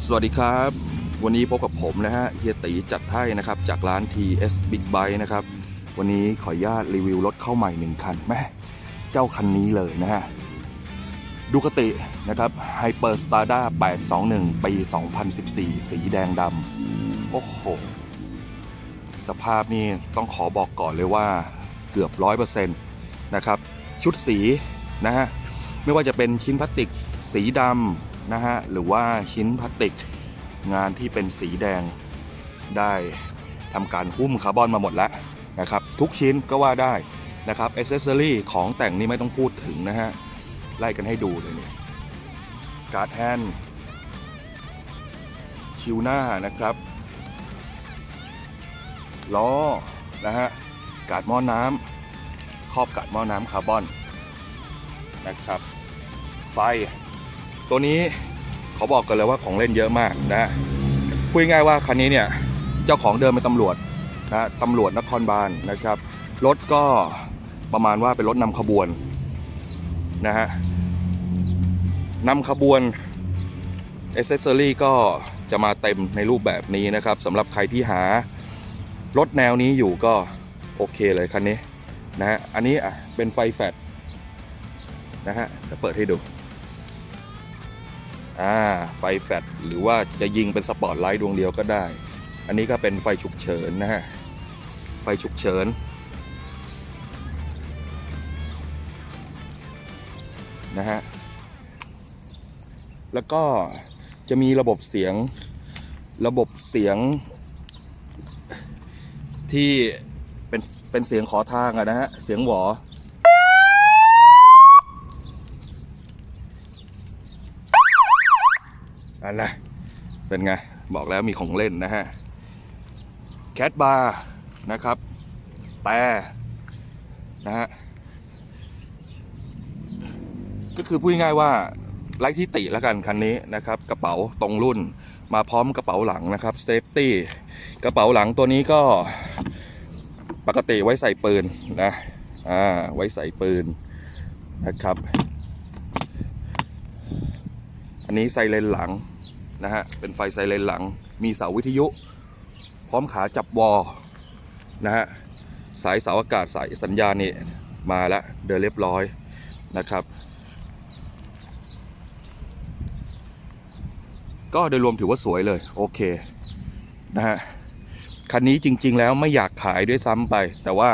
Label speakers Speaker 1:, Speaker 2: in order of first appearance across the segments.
Speaker 1: สวัสดีครับ วันนี้พบกับผมนะฮะเฮียตีจัดให้นะครับ จากร้าน TS Big Bike นะครับ วันนี้ขออนุญาตรีวิวรถเข้าใหม่หนึ่งคันแม่เจ้าคันนี้เลยนะฮะดูคตินะครับ Hyper Stada 821 ปี 2014 สีแดงดำโอ้โห สภาพนี่ต้องขอบอกก่อนเลยว่าเกือบ 100%นะครับ ชุดสีนะฮะ ไม่ว่าจะเป็นชิ้นพลาสติกสีดำ นะฮะหรือว่าชิ้นพลาสติกงานที่เป็นสีแดงได้ทำการหุ้มคาร์บอนมาหมดแล้วนะครับทุกชิ้นก็ว่าได้นะครับอ c เซสซอรี่ของแต่งนี่ไม่ต้องพูดถึงนะฮะไล่กันให้ดูเลยเนี่ยการ์ดแฮนด์ชิวหน้านะครับล้อนะฮะกาดหม้อน้ำครอบกาดหม้อน้ำคาร์บอนนะครับ ไฟ ตัวนี้ขอบอกกันเลยว่าของเล่นเยอะมากนะพูดง่ายๆว่าคันนี้เนี่ยเจ้าของเดิมเป็นตำรวจนะตำรวจนครบาลนะครับรถก็ประมาณว่าเป็นรถนำขบวนนะฮะนำขบวนเอเซสซอรี่ก็จะมาเต็มในรูปแบบนี้นะครับสำหรับใครที่หารถแนวนี้อยู่ก็โอเคเลยคันนี้นะฮะอันนี้อะเป็นไฟแฟลชนะฮะจะเปิดให้ดู อ่าไฟแฟลชหรือว่าจะยิงเป็นสปอตไลท์ดวงเดียวก็ได้ อันนี้ก็เป็นไฟฉุกเฉินนะฮะ ไฟฉุกเฉิน นะฮะ แล้วก็จะมีระบบเสียงระบบเสียง ที่เป็นเป็นเสียงขอทางอะนะฮะ เสียงหวอ อันนะ เป็นไง บอกแล้วมีของเล่นนะฮะ แคทบาร์นะครับ แต่นะฮะ ก็คือพูดง่ายว่าไร้ที่ติแล้วกันคันนี้นะครับ กระเป๋าตรงรุ่นมาพร้อมกระเป๋าหลังนะครับเซฟตี้กระเป๋าหลังตัวนี้ก็ปกติไว้ใส่ปืนนะอ่าไว้ใส่ปืนนะครับ อันนี้ไซเรนหลัง นะฮะ เป็นไฟไซเรนหลัง มีเสาวิทยุ พร้อมขาจับวอลนะฮะ สายเสาอากาศสายสัญญาณนี่มาแล้วเดินเรียบร้อยนะครับ ก็โดยรวมถือว่าสวยเลย โอเคนะฮะ คันนี้จริง ๆ แล้วไม่อยากขายด้วยซ้ำไป แต่ว่า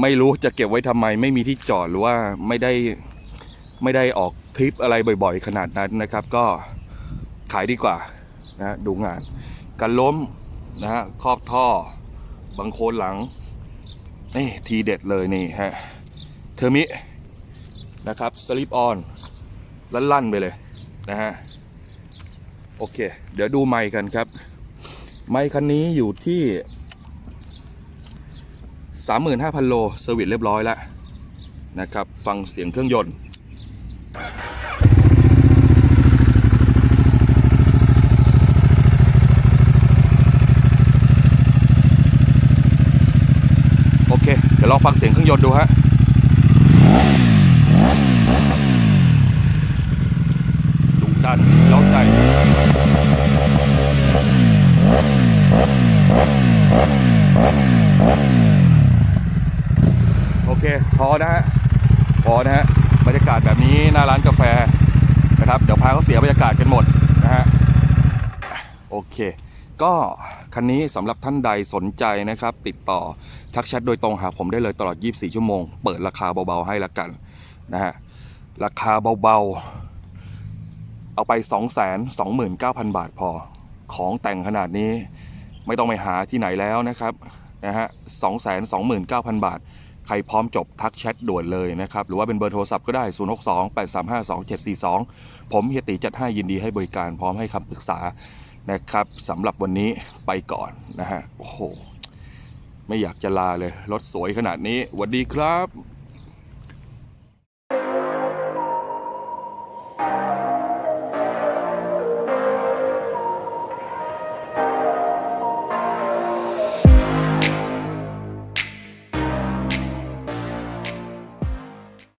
Speaker 1: ไม่รู้จะเก็บไว้ทำไม ไม่มีที่จอดหรือว่าไม่ได้ไม่ได้ออกทริปอะไรบ่อยๆ ขนาดนั้นนะครับ ก็ ขายดีกว่านะฮะดูงานการล้มนะฮะครอบท่อ บังโคนหลังนี่ทีเด็ดเลยนี่ฮะเทอร์มินะครับสลิปออนลั่นๆไปเลยนะฮะโอเค เดี๋ยวดูไมค์กันครับ ไมค์คันนี้อยู่ที่ 35,000 โลเซอร์วิสเรียบร้อยแล้วนะครับ ฟังเสียงเครื่องยนต์ โอเค เดี๋ ยวลองฟังเสียงเครื่องยนต์ดูฮะดุดันเล้าใจโอเค พอนะฮะ พอนะฮะ บรรยากาศแบบนี้หน้าร้านกาแฟนะครับ เดี๋ยวพาเขาเสียบรรยากาศกันหมดนะฮะ โอเค ก็คันนี้สำหรับท่านใดสนใจนะครับ ติดต่อทักแชทโดยตรงหาผมได้เลยตลอด 24 ชั่วโมง เปิดราคาเบาๆให้ละกันนะฮะราคาเบาๆ เอาไป 229,000 บาทพอของแต่งขนาดนี้ไม่ต้องไปหาที่ไหนแล้วนะครับนะฮะ229,000บาท ใครพร้อมจบทักแชทด่วนเลยนะครับ หรือว่าเป็นเบอร์โทรศัพท์ก็ได้ 0628352742 ผมเฮียตีจัดให้ยินดีให้บริการพร้อมให้คำปรึกษา นะครับสำหรับวันนี้ไปก่อนนะฮะโอ้โห ไม่อยากจะลาเลย รถสวยขนาดนี้สวัสดีครับ